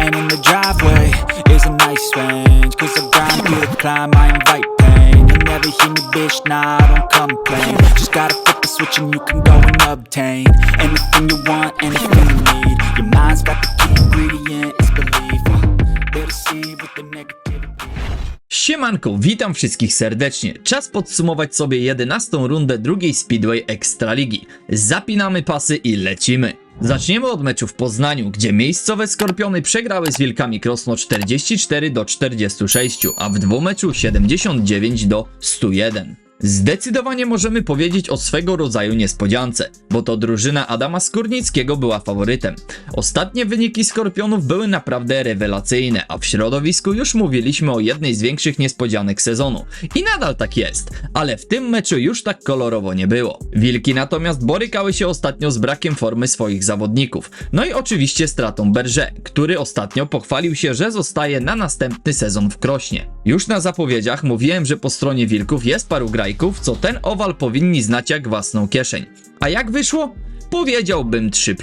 And in the driveway is a nice range. Cause I grind through the climb, I invite pain. You never hear me, bitch, nah, I don't complain. Just gotta flip the switch and you can go and obtain anything you want, anything you need. Your mind's got the key ingredient, it's belief. Uh, with the negativity. Siemanko, witam wszystkich serdecznie. Czas podsumować sobie 11 rundę drugiej Speedway Ekstraligi. Zapinamy pasy i lecimy. Zaczniemy od meczu w Poznaniu, gdzie miejscowe Skorpiony przegrały z Wilkami Krosno 44 do 46, a w dwumeczu 79 do 101. Zdecydowanie możemy powiedzieć o swego rodzaju niespodziance, bo to drużyna Adama Skórnickiego była faworytem. Ostatnie wyniki Skorpionów były naprawdę rewelacyjne, a w środowisku już mówiliśmy o jednej z większych niespodzianek sezonu. I nadal tak jest, ale w tym meczu już tak kolorowo nie było. Wilki natomiast borykały się ostatnio z brakiem formy swoich zawodników. No i oczywiście stratą Berger, który ostatnio pochwalił się, że zostaje na następny sezon w Krośnie. Już na zapowiedziach mówiłem, że po stronie Wilków jest paru grajków, co ten owal powinni znać jak własną kieszeń. A jak wyszło? Powiedziałbym 3.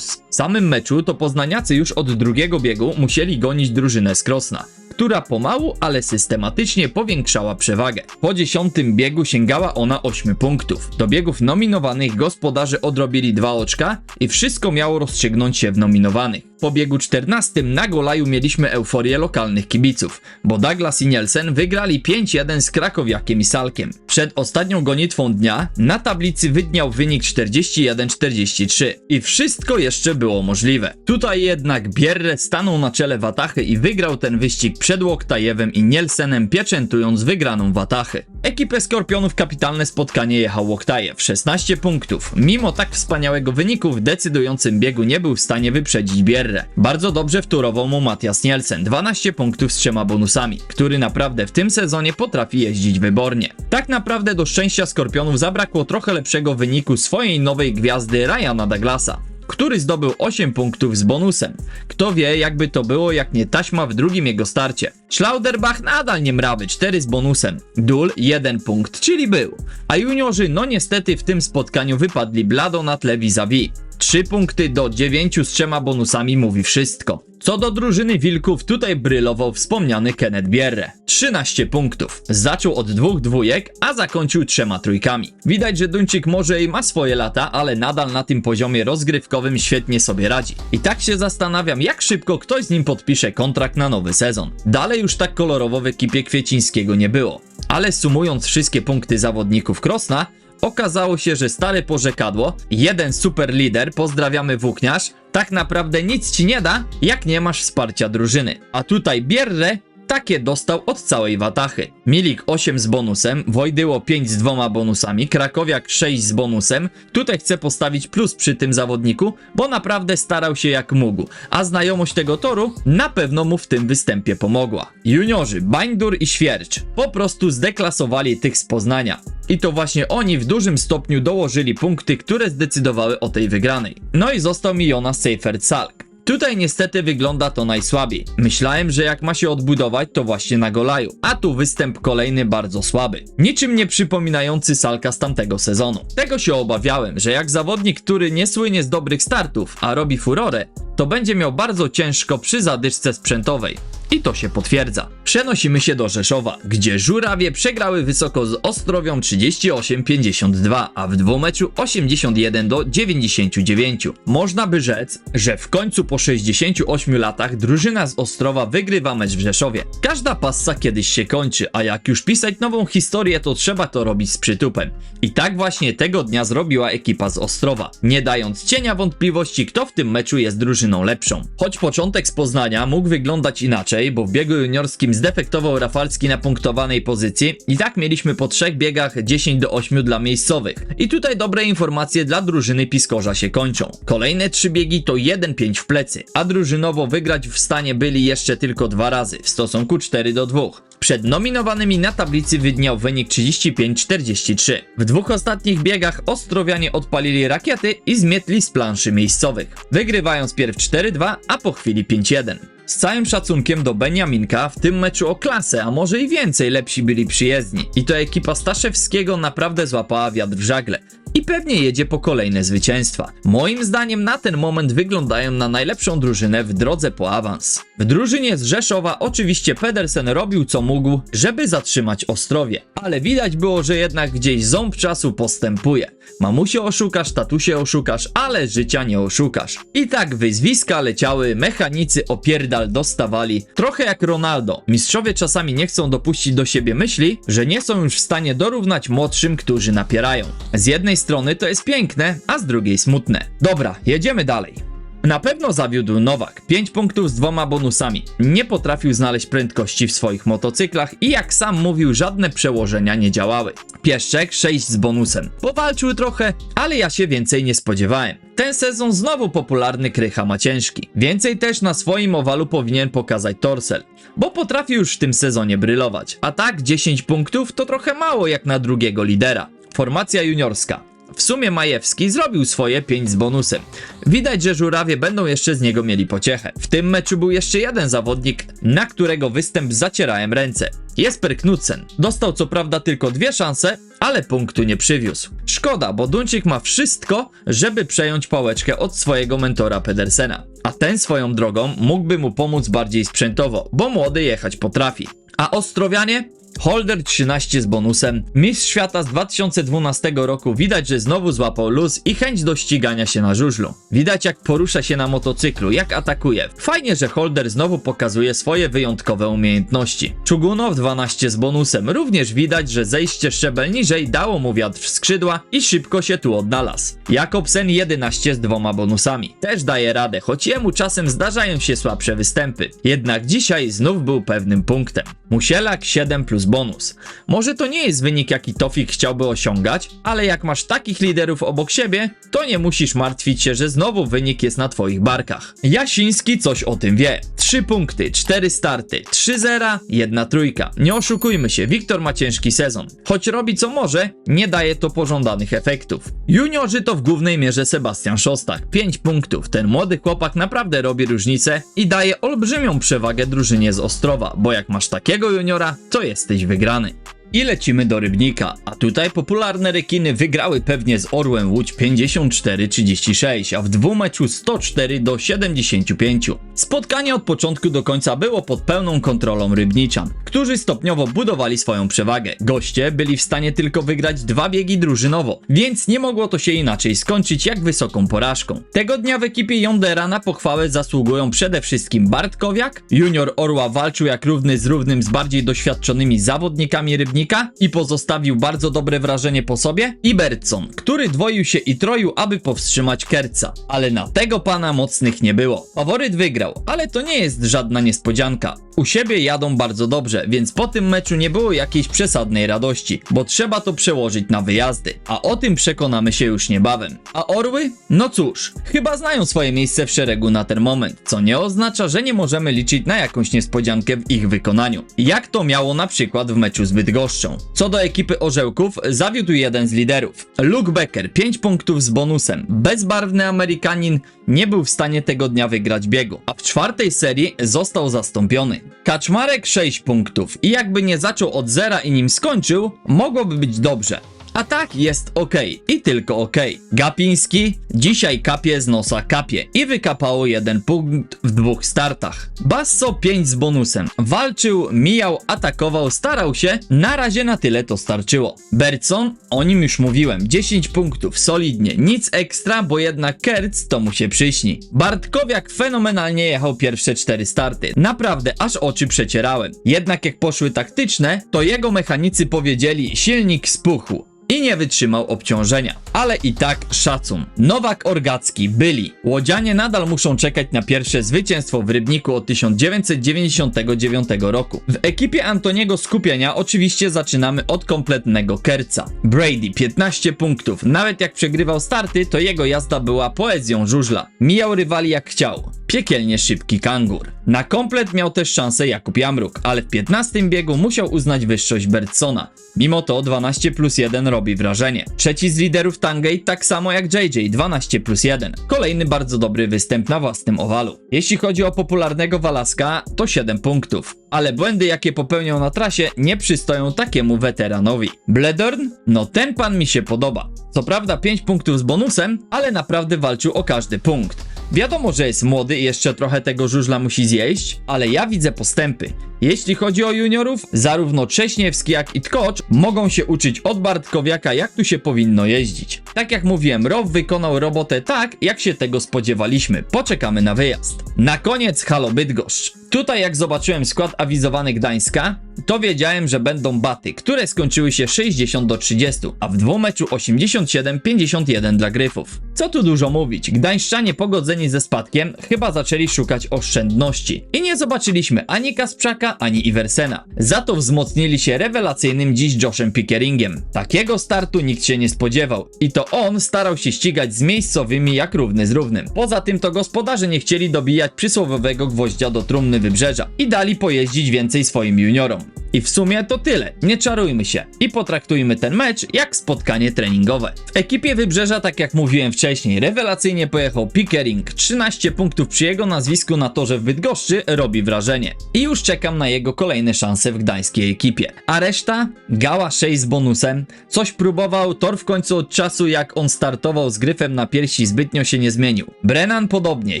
W samym meczu to poznaniacy już od drugiego biegu musieli gonić drużynę z Krosna, która pomału, ale systematycznie powiększała przewagę. Po dziesiątym biegu sięgała ona 8 punktów. Do biegów nominowanych gospodarze odrobili 2 oczka i wszystko miało rozstrzygnąć się w nominowanych. Po biegu 14 na Golaju mieliśmy euforię lokalnych kibiców, bo Douglas i Nielsen wygrali 5-1 z Krakowiakiem i Salkiem. Przed ostatnią gonitwą dnia na tablicy widniał wynik 41-43 i wszystko jeszcze było możliwe. Tutaj jednak Bierre stanął na czele Watachy i wygrał ten wyścig przed Łoktajewem i Nielsenem pieczętując wygraną Watachy. Ekipę Skorpionów kapitalne spotkanie jechał Łoktajew 16 punktów. Mimo tak wspaniałego wyniku w decydującym biegu nie był w stanie wyprzedzić Bierre. Bardzo dobrze wtórował mu Matias Nielsen 12 punktów z trzema bonusami, który naprawdę w tym sezonie potrafi jeździć wybornie. Tak naprawdę do szczęścia Skorpionów zabrakło trochę lepszego wyniku swojej nowej gwiazdy Ryana Douglasa który zdobył 8 punktów z bonusem. Kto wie, jakby to było, jak nie taśma w drugim jego starcie. Schlauderbach nadal nie mrawy, 4 z bonusem. Dul 1 punkt, czyli był. A juniorzy, no niestety w tym spotkaniu wypadli blado na tle vis-a-vis. 3 punkty do 9 z trzema bonusami mówi wszystko. Co do drużyny Wilków, tutaj brylował wspomniany Kenneth Bierre. 13 punktów. Zaczął od dwóch dwójek, a zakończył trzema trójkami. Widać, że Duńczyk może i ma swoje lata, ale nadal na tym poziomie rozgrywkowym świetnie sobie radzi. I tak się zastanawiam, jak szybko ktoś z nim podpisze kontrakt na nowy sezon. Dalej już tak kolorowo w ekipie Kwiecińskiego nie było. Ale sumując wszystkie punkty zawodników Krosna, Okazało się, że stare porzekadło, jeden super lider, pozdrawiamy włókniarz, tak naprawdę nic ci nie da, jak nie masz wsparcia drużyny. A tutaj Bierre takie dostał od całej Watachy. Milik 8 z bonusem, Wojdyło 5 z dwoma bonusami, Krakowiak 6 z bonusem. Tutaj chcę postawić plus przy tym zawodniku, bo naprawdę starał się jak mógł, a znajomość tego toru na pewno mu w tym występie pomogła. Juniorzy Bańdur i Świercz po prostu zdeklasowali tych z Poznania. I to właśnie oni w dużym stopniu dołożyli punkty, które zdecydowały o tej wygranej. No i został mi Jonas Seifert Salk. Tutaj niestety wygląda to najsłabiej. Myślałem, że jak ma się odbudować, to właśnie na Golaju. A tu występ kolejny bardzo słaby. Niczym nie przypominający Salka z tamtego sezonu. Tego się obawiałem, że jak zawodnik, który nie słynie z dobrych startów, a robi furorę, to będzie miał bardzo ciężko przy zadyszce sprzętowej. I to się potwierdza. Przenosimy się do Rzeszowa, gdzie żurawie przegrały wysoko z Ostrowią 38-52, a w dwumeczu 81 do 99. Można by rzec, że w końcu po 68 latach drużyna z Ostrowa wygrywa mecz w Rzeszowie. Każda passa kiedyś się kończy, a jak już pisać nową historię, to trzeba to robić z przytupem. I tak właśnie tego dnia zrobiła ekipa z Ostrowa, nie dając cienia wątpliwości, kto w tym meczu jest drużyną lepszą. Choć początek z Poznania mógł wyglądać inaczej, bo w biegu juniorskim zdefektował Rafalski na punktowanej pozycji, i tak mieliśmy po trzech biegach 10 do 8 dla miejscowych. I tutaj dobre informacje dla drużyny Piskorza się kończą. Kolejne trzy biegi to 1-5 w plecy, a drużynowo wygrać w stanie byli jeszcze tylko dwa razy, w stosunku 4 do 2. Przed nominowanymi na tablicy widniał wynik 35-43. W dwóch ostatnich biegach Ostrowianie odpalili rakiety i zmietli z planszy miejscowych, wygrywając pierw 4-2, a po chwili 5-1. Z całym szacunkiem do Beniaminka, w tym meczu o klasę, a może i więcej lepsi byli przyjezdni. I to ekipa Staszewskiego naprawdę złapała wiatr w żagle. I pewnie jedzie po kolejne zwycięstwa. Moim zdaniem na ten moment wyglądają na najlepszą drużynę w drodze po awans. W drużynie z Rzeszowa oczywiście Pedersen robił co mógł, żeby zatrzymać Ostrowie. Ale widać było, że jednak gdzieś ząb czasu postępuje. Mamusie oszukasz, tatusie oszukasz, ale życia nie oszukasz. I tak wyzwiska leciały, mechanicy opierdal dostawali, trochę jak Ronaldo. Mistrzowie czasami nie chcą dopuścić do siebie myśli, że nie są już w stanie dorównać młodszym, którzy napierają. Z jednej strony to jest piękne, a z drugiej smutne. Dobra, jedziemy dalej. Na pewno zawiódł Nowak. 5 punktów z dwoma bonusami. Nie potrafił znaleźć prędkości w swoich motocyklach i jak sam mówił, żadne przełożenia nie działały. Pieszczek 6 z bonusem. Powalczył trochę, ale ja się więcej nie spodziewałem. Ten sezon znowu popularny Krycha ma ciężki. Więcej też na swoim owalu powinien pokazać Torsel, bo potrafi już w tym sezonie brylować. A tak 10 punktów to trochę mało jak na drugiego lidera. Formacja juniorska. W sumie Majewski zrobił swoje 5 z bonusem. Widać, że żurawie będą jeszcze z niego mieli pociechę. W tym meczu był jeszcze jeden zawodnik, na którego występ zacierałem ręce. Jesper Knudsen. Dostał co prawda tylko dwie szanse, ale punktu nie przywiózł. Szkoda, bo Duńczyk ma wszystko, żeby przejąć pałeczkę od swojego mentora Pedersena. A ten swoją drogą mógłby mu pomóc bardziej sprzętowo, bo młody jechać potrafi. A Ostrowianie? Holder 13 z bonusem. Mistrz świata z 2012 roku widać, że znowu złapał luz i chęć do ścigania się na żużlu. Widać jak porusza się na motocyklu, jak atakuje. Fajnie, że Holder znowu pokazuje swoje wyjątkowe umiejętności. Czugunow 12 z bonusem. Również widać, że zejście szczebel niżej dało mu wiatr w skrzydła i szybko się tu odnalazł. Jakobsen 11 z dwoma bonusami. Też daje radę, choć jemu czasem zdarzają się słabsze występy. Jednak dzisiaj znów był pewnym punktem. Musielak 7 plus bonus. Może to nie jest wynik, jaki Tofik chciałby osiągać, ale jak masz takich liderów obok siebie, to nie musisz martwić się, że znowu wynik jest na twoich barkach. Jasiński coś o tym wie. 3 punkty, 4 starty, 3 zera, 1 trójka. Nie oszukujmy się, Wiktor ma ciężki sezon. Choć robi co może, nie daje to pożądanych efektów. Juniorzy to w głównej mierze Sebastian Szostak. 5 punktów. Ten młody chłopak naprawdę robi różnicę i daje olbrzymią przewagę drużynie z Ostrowa, bo jak masz takiego juniora, to jesteś wygrany. I lecimy do Rybnika, a tutaj popularne rekiny wygrały pewnie z Orłem Łódź 54-36, a w dwumeczu 104 do 75. Spotkanie od początku do końca było pod pełną kontrolą Rybniczan, którzy stopniowo budowali swoją przewagę. Goście byli w stanie tylko wygrać dwa biegi drużynowo, więc nie mogło to się inaczej skończyć jak wysoką porażką. Tego dnia w ekipie Jondera na pochwałę zasługują przede wszystkim Bartkowiak, junior Orła walczył jak równy z równym z bardziej doświadczonymi zawodnikami Rybnika, i pozostawił bardzo dobre wrażenie po sobie i Bertson, który dwoił się i troił, aby powstrzymać Kerca. Ale na tego pana mocnych nie było. Faworyt wygrał, ale to nie jest żadna niespodzianka. U siebie jadą bardzo dobrze, więc po tym meczu nie było jakiejś przesadnej radości, bo trzeba to przełożyć na wyjazdy. A o tym przekonamy się już niebawem. A Orły? No cóż, chyba znają swoje miejsce w szeregu na ten moment, co nie oznacza, że nie możemy liczyć na jakąś niespodziankę w ich wykonaniu. Jak to miało na przykład w meczu z Bydgoszczą. Co do ekipy Orzełków, zawiódł jeden z liderów. Luke Becker, 5 punktów z bonusem. Bezbarwny Amerykanin nie był w stanie tego dnia wygrać biegu, a w czwartej serii został zastąpiony. Kaczmarek 6 punktów i jakby nie zaczął od zera i nim skończył, mogłoby być dobrze. A tak jest ok i tylko ok. Gapiński dzisiaj kapie z nosa kapie i wykapało jeden punkt w dwóch startach. Basso 5 z bonusem. Walczył, mijał, atakował, starał się, na razie na tyle to starczyło. Bertson, o nim już mówiłem, 10 punktów, solidnie, nic ekstra, bo jednak Kerc to mu się przyśni. Bartkowiak fenomenalnie jechał pierwsze 4 starty. Naprawdę, aż oczy przecierałem. Jednak jak poszły taktyczne, to jego mechanicy powiedzieli silnik spuchł. I nie wytrzymał obciążenia. Ale i tak szacun. Nowak Orgacki byli. Łodzianie nadal muszą czekać na pierwsze zwycięstwo w Rybniku od 1999 roku. W ekipie Antoniego Skupienia oczywiście zaczynamy od kompletnego kerca. Brady 15 punktów. Nawet jak przegrywał starty, to jego jazda była poezją żużla. Mijał rywali jak chciał. Piekielnie szybki kangur. Na komplet miał też szansę Jakub Jamruk, ale w 15 biegu musiał uznać wyższość Bertsona. Mimo to 12 plus 1 robi wrażenie. Trzeci z liderów Tangate tak samo jak JJ 12 plus 1. Kolejny bardzo dobry występ na własnym owalu. Jeśli chodzi o popularnego Walaska, to 7 punktów. Ale błędy jakie popełniał na trasie nie przystoją takiemu weteranowi. Bledorn? No ten pan mi się podoba. Co prawda 5 punktów z bonusem, ale naprawdę walczył o każdy punkt. Wiadomo, że jest młody i jeszcze trochę tego żużla musi zjeść, ale ja widzę postępy. Jeśli chodzi o juniorów, zarówno Cześniewski jak i Tkocz mogą się uczyć od Bartkowiaka, jak tu się powinno jeździć. Tak jak mówiłem, Row wykonał robotę tak, jak się tego spodziewaliśmy. Poczekamy na wyjazd. Na koniec Halo Bydgoszcz. Tutaj jak zobaczyłem skład awizowany Gdańska, to wiedziałem, że będą baty, które skończyły się 60 do 30, a w dwumeczu 87-51 dla Gryfów. Co tu dużo mówić, Gdańszczanie pogodzeni ze spadkiem chyba zaczęli szukać oszczędności. I nie zobaczyliśmy ani Kasprzaka, ani Iversena. Za to wzmocnili się rewelacyjnym dziś Joshem Pickeringiem. Takiego startu nikt się nie spodziewał i to on starał się ścigać z miejscowymi jak równy z równym. Poza tym to gospodarze nie chcieli dobijać przysłowiowego gwoździa do trumny wybrzeża i dali pojeździć więcej swoim juniorom. I w sumie to tyle. Nie czarujmy się i potraktujmy ten mecz jak spotkanie treningowe. W ekipie Wybrzeża, tak jak mówiłem wcześniej, rewelacyjnie pojechał Pickering. 13 punktów przy jego nazwisku na torze w Bydgoszczy robi wrażenie. I już czekam na jego kolejne szanse w gdańskiej ekipie. A reszta? Gała 6 z bonusem. Coś próbował, tor w końcu od czasu jak on startował z gryfem na piersi zbytnio się nie zmienił. Brennan podobnie,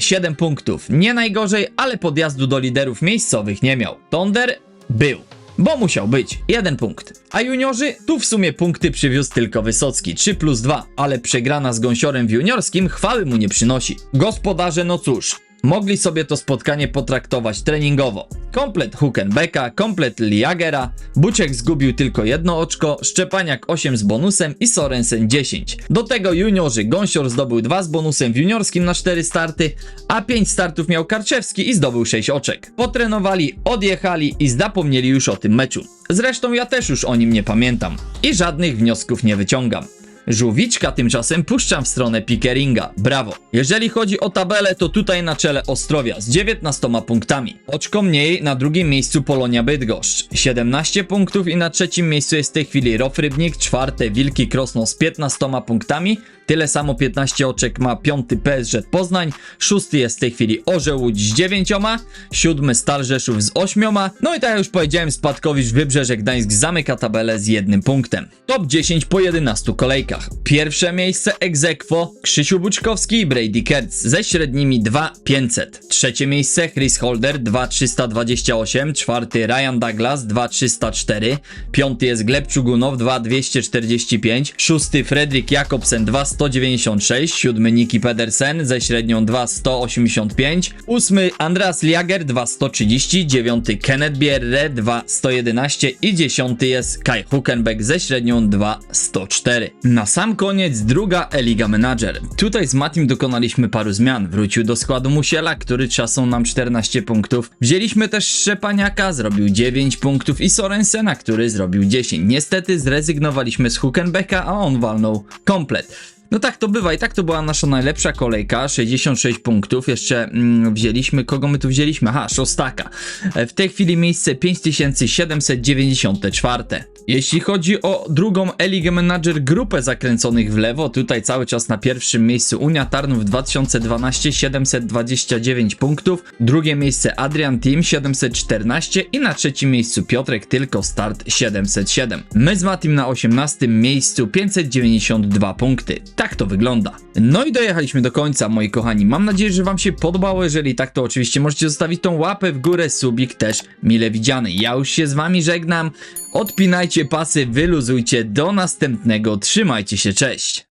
7 punktów. Nie najgorzej, ale podjazdu do liderów miejscowych nie miał. Tonder był. Bo musiał być. Jeden punkt. A juniorzy? Tu w sumie punkty przywiózł tylko Wysocki. 3 plus 2. Ale przegrana z gąsiorem w juniorskim chwały mu nie przynosi. Gospodarze, no cóż. Mogli sobie to spotkanie potraktować treningowo. Komplet Hukenbecka, komplet Liagera, Buciek zgubił tylko jedno oczko, Szczepaniak 8 z bonusem i Sorensen 10. Do tego juniorzy Gąsior zdobył 2 z bonusem w juniorskim na 4 starty, a 5 startów miał Karczewski i zdobył 6 oczek. Potrenowali, odjechali i zapomnieli już o tym meczu. Zresztą ja też już o nim nie pamiętam. I żadnych wniosków nie wyciągam. Żółwiczka tymczasem puszczam w stronę Pickeringa. Brawo. Jeżeli chodzi o tabelę, to tutaj na czele Ostrowia z 19 punktami. Oczko mniej na drugim miejscu Polonia Bydgoszcz. 17 punktów i na trzecim miejscu jest w tej chwili Rof Rybnik, czwarte Wilki Krosno z 15 punktami. Tyle samo 15 oczek ma piąty PSG Poznań, szósty jest w tej chwili Orzeł Łódź z 9, siódmy Stal Rzeszów z 8, no i tak jak już powiedziałem Spadkowicz Wybrzeże Gdańsk zamyka tabelę z jednym punktem. Top 10 po 11 kolejkach. Pierwsze miejsce Egzekwo Krzysiu Buczkowski i Brady Kertz ze średnimi 2500. Trzecie miejsce Chris Holder 2328, czwarty Ryan Douglas 2304, piąty jest Gleb Czugunow 2245, szósty Fredrik Jakobsen 2196, siódmy Niki Pedersen ze średnią 2185, ósmy Andreas Liager 2130, dziewiąty Kenneth Bierre 2111 i dziesiąty jest Kai Huckenbeck ze średnią 2104. Na sam koniec druga Eliga Manager. Tutaj z Matim dokonaliśmy paru zmian. Wrócił do składu Musiela, który czasą nam 14 punktów. Wzięliśmy też Szczepaniaka, zrobił 9 punktów i Sorensena, który zrobił 10. Niestety zrezygnowaliśmy z Huckenbecka, a on walnął komplet. No tak to bywa i tak to była nasza najlepsza kolejka, 66 punktów, jeszcze mm, wzięliśmy, kogo my tu wzięliśmy? Aha, Szostaka. E, W tej chwili miejsce 5794. Jeśli chodzi o drugą Eligę Manager grupę zakręconych w lewo, tutaj cały czas na pierwszym miejscu Unia Tarnów 2012 729 punktów, drugie miejsce Adrian Team 714 i na trzecim miejscu Piotrek tylko start 707. My z Matim na 18 miejscu 592 punkty. Tak to wygląda. No i dojechaliśmy do końca, moi kochani. Mam nadzieję, że Wam się podobało. Jeżeli tak, to oczywiście możecie zostawić tą łapę w górę, subik też mile widziany. Ja już się z Wami żegnam. Odpinajcie pasy, wyluzujcie. Do następnego. Trzymajcie się, cześć.